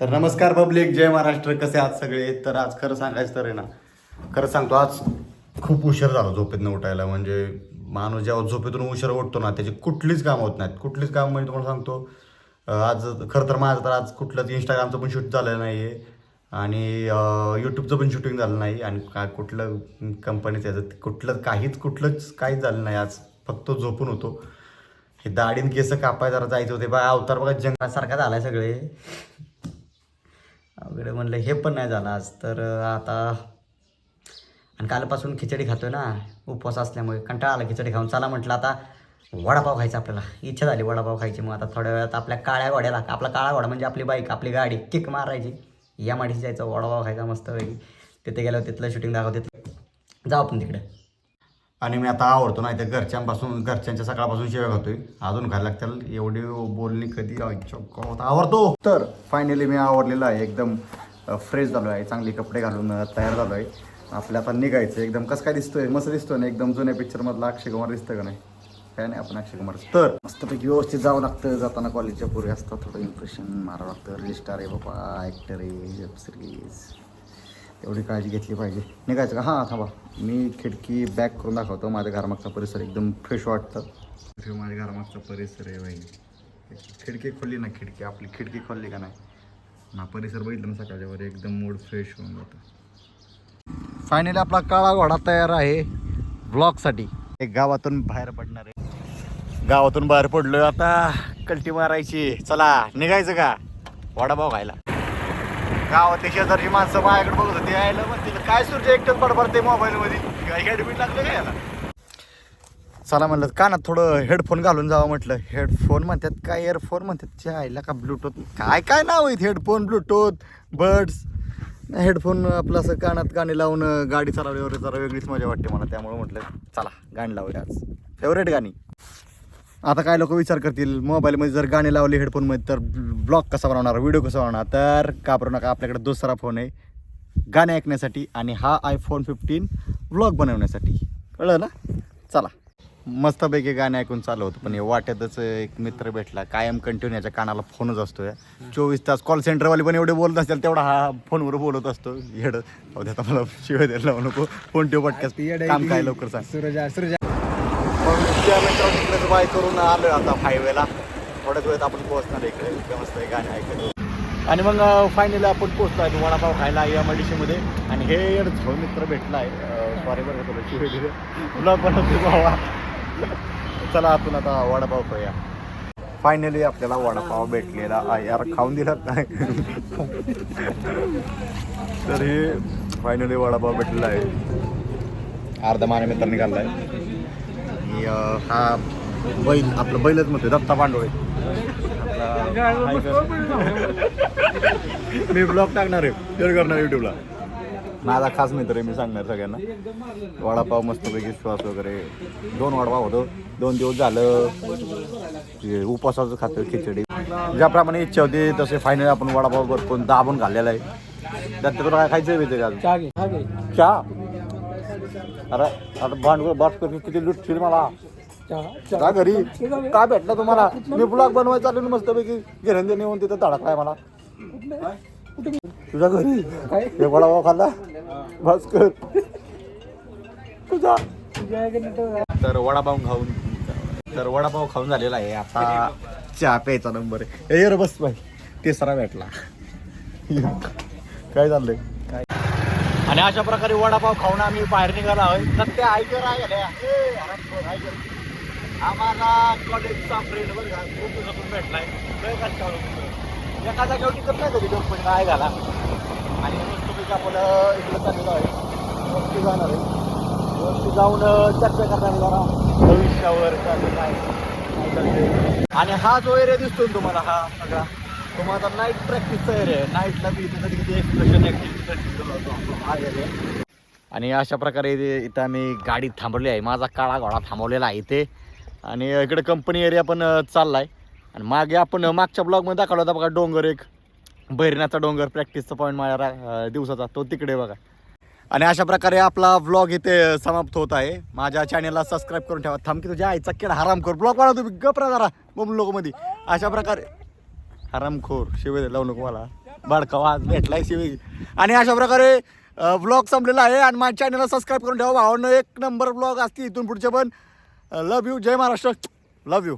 तर नमस्कार पब्लिक जय महाराष्ट्र. कसे आहात सगळे? तर आज खरं सांगायचं तर आहे ना खरं सांगतो आज खूप उशीर झाला झोपेतनं उठायला. म्हणजे माणूस जेव्हा झोपेतून उशीर उठतो ना त्याची कुठलीच काम होत नाहीत. कुठलीच काम म्हणजे तुम्हाला सांगतो आज खरं तर माझं तर आज कुठलंच इंस्टाग्रामचं पण शूट झालं नाही आहे आणि यूट्यूबचं पण शूटिंग झालं नाही. आणि काय कुठलं कंपनीचं याचं कुठलं काहीच कुठलंच काहीच झालं नाही. आज फक्त झोपून होतो. हे दाढीन केस कापाय जरा जायचं होते. बा अवतार बघा जंगलासारखा झालाय सगळे. वेळ म्हणलं हे पण नाही झालं आज. तर आता आणि कालपासून खिचडी खातोय ना उपवास असल्यामुळे कंटाळा आला खिचडी खाऊन. चला म्हटलं आता वडापाव खायचा आपल्याला. इच्छा झाली वडापाव खायची. मग आता थोड्या वेळात आपल्या काळ्या घोड्याला आपला काळा घोडा म्हणजे आपली बाईक आपली गाडी किक मारायची. या माडीशी जायचं वडापाव खायचा मस्त पैकी. तिथे गेल्यावर तिथलं शूटिंग दाखवते जाऊ आपण तिकडे. आणि मी आता आवडतो नाही तर घरच्यांपासून घरच्यांच्या सकाळपासून शिव्या खातोय अजून खायला लागतील एवढी बोलणी कधी आवडतो! तर फायनली मी आवडलेलं आहे एकदम फ्रेश झालो आहे चांगले कपडे घालून तयार झालो आहे आपल्या आता निघायचं एकदम कसं काय दिसतोय? मस्त दिसतोय ना? एकदम जुन्या पिक्चरमधला अक्षय कुमार दिसतं का नाही? काय नाही आपण अक्षय कुमार तर मस्तपैकी व्यवस्थित जावं लागतं जाताना कॉलेजच्या पूर्वी असतं थोडं इम्प्रेशन मारावं लागतं. रजिस्टार आहे बाबा ॲक्टर आहे वेब सिरीज एवढी काळजी घेतली पाहिजे. निघायचं का? हां थांबा. मी खिडकी बॅक करून दाखवतो. माझ्या घरामागचा परिसर एकदम फ्रेश वाटतं. माझ्या घरामागचा परिसर आहे बाई. खिडकी खोलली ना खिडकी? आपली खिडकी खोलली का नाही? ना परिसर बघितलं ना सकाळच्या वर एकदम मूड फ्रेश होऊन जातं. फायनली आपला काळा घोडा तयार आहे ब्लॉगसाठी एक गावातून बाहेर पडणार आहे. गावातून बाहेर पडलोय आता. कल्टी मारायची. चला निघायचं का? वडापाव खायला. गावातले शेजारची माणसं माझ्याकडे बघत होती यायला मग तिला काय सूर्य एकटंच बडबडते मोबाईलमध्ये? काय हेडमीट लागलं का याला? चला म्हणलं कानात थोडं हेडफोन घालून जावं म्हटलं. हेडफोन म्हणतात काय इयरफोन म्हणतात त्या आईला का ब्लूटूथ काय काय नाव आहेत? हेडफोन ब्लूटूथ बर्ड्स हेडफोन आपलं असं कानात गाणी लावून गाडी गाडी चालवल्यावर जरा वेगळीच मजा वाटते मला त्यामुळे म्हटलं चला गाणी लावूया आज. फेवरेट गाणी? आता काय लोक विचार करतील? मोबाईलमध्ये जर गाणी लावली हेडफोनमध्ये तर ब्लॉग कसा बनवणार? व्हिडिओ कसा बनवणार? तर कापरू नका आपल्याकडे दुसरा फोन आहे. गाणे ऐकण्यासाठी आणि हा आयफोन फिफ्टीन ब्लॉग बनवण्यासाठी. कळलं ना? चला. मस्तपैकी गाणे ऐकून चालू होतं पण हे वाट्यातच एक मित्र भेटला. कायम कंटिन्यू याच्या कानाला फोनच असतो या चोवीस तास कॉल सेंटरवाले पण एवढे बोलत असतील तेवढा हा फोनवर बोलत असतो. हेड आता मला शिवाय द्यायला नको. फोन ठेव पटकन काम काय लवकर सांग. सुरजा तिकडे बाय करून आलो आता हायवेला थोड्याच वेळात आपण पोहोचणार इकडे. व्यवस्था मस्त आहे गाणे ऐकत आणि मग फायनली आपण पोहोचतो आहे वडापाव खायला या मध्ये आणि हे झो मित्र भेटला आहे. सॉरी बरं तुला शिवाय दिलं तुला पण भावा चला आपण आता वडापाव खाऊया. फायनली आपल्याला वडापाव भेटलेला आहे. यार खाऊन दिला काय तर हे फायनली वडापाव भेटलेला आहे. अर्धा माने मित्र निघाला आहे आणि हा बैल आपलं बैलच म्हणतोय दत्ता पांडोळे मी ब्लॉग टाकणार आहे शेअर करणार युट्यूबला. माझा खास मित्र आहे मी सांगणार सगळ्यांना. वडापाव मस्तपैकी श्वास वगैरे. दोन वडापाव होतो. दोन दिवस झालं. उपवासाचं खातं खिचडी. ज्याप्रमाणे इच्छा होती तसे फायनल आपण वडापाव भरपूर दाबून घाललेला आहे. त्यात तुला काय खायचं आहे चहा? अरे आता भांडवल बस करून किती लुटशील मला. का घरी. काय भेटलं तुम्हाला? मी ब्लॉग बनवायचा चालू मस्त पैकी घेणं देणे येऊन तिथं धडकलाय मला. तुझ्या घरी? काय? हे वडापाव खाल्ला? बस कर. तुझा तर वडापाव खाऊन तर वडापाव खाऊन झालेला आहे. आता चहा प्यायचा नंबर. आहे ए, ये रे बस बाई. तिसरा भेटला. काय चाललंय आणि अशा प्रकारे वडापाव खाऊन आम्ही बाहेर निघालो आहोत तर ते ऐकर आहे आम्हाला कॉलेजचा फ्रेंड बरं का खूप दिवसातून भेटलाय. लय कष्टाळू मित्र. एका नाही कधी कंपनी काय घाला आणि तुम्ही आपलं इकडं चाललेलं आहे. वरती जाणार आहे. वरती जाऊन चर्चा करणार जरा भविष्यावर चालू काय आणि हा जो एरिया दिसतोय तुम्हाला हा सगळा. तो माझा नाईट प्रॅक्टिसचा एरिया आहे. नाईटला मी इथे कधी कधी एक्सप्रेशन ॲक्टिव्हिटी हा एरिया आणि अशा प्रकारे इथे- इथं आम्ही गाडी थांबवली आहे. माझा काळा घोडा थांबवलेला आहे इथे. आणि इकडे कंपनी एरिया पण चालला चाललाय. आणि मागे आपण मागच्या ब्लॉगमध्ये दाखवला होता बघा डोंगर एक. बैरण्याचा डोंगर प्रॅक्टिसचा पॉईंट माझ्या दिवसाचा. तो तिकडे बघा. आणि अशा प्रकारे आपला ब्लॉग इथे समाप्त होत आहे. माझ्या चॅनेलला सबस्क्राईब करून ठेवा. थांब की तुझ्या आईचा केड हराम कर. ब्लॉग वाढा तुम्ही. गप्रा जरा. बोम लोकमध्ये अशा प्रकारे हरामखोर शिवे लावू नको मला. बडकावा आज भेटलाय शिवे. आणि अशा प्रकारे ब्लॉग संपलेला आहे आणि माझ्या चॅनलला सबस्क्राईब करून ठेवा. भावांनो एक नंबर ब्लॉग असते इथून पुढचे पण. लव यू जय महाराष्ट्र. Love you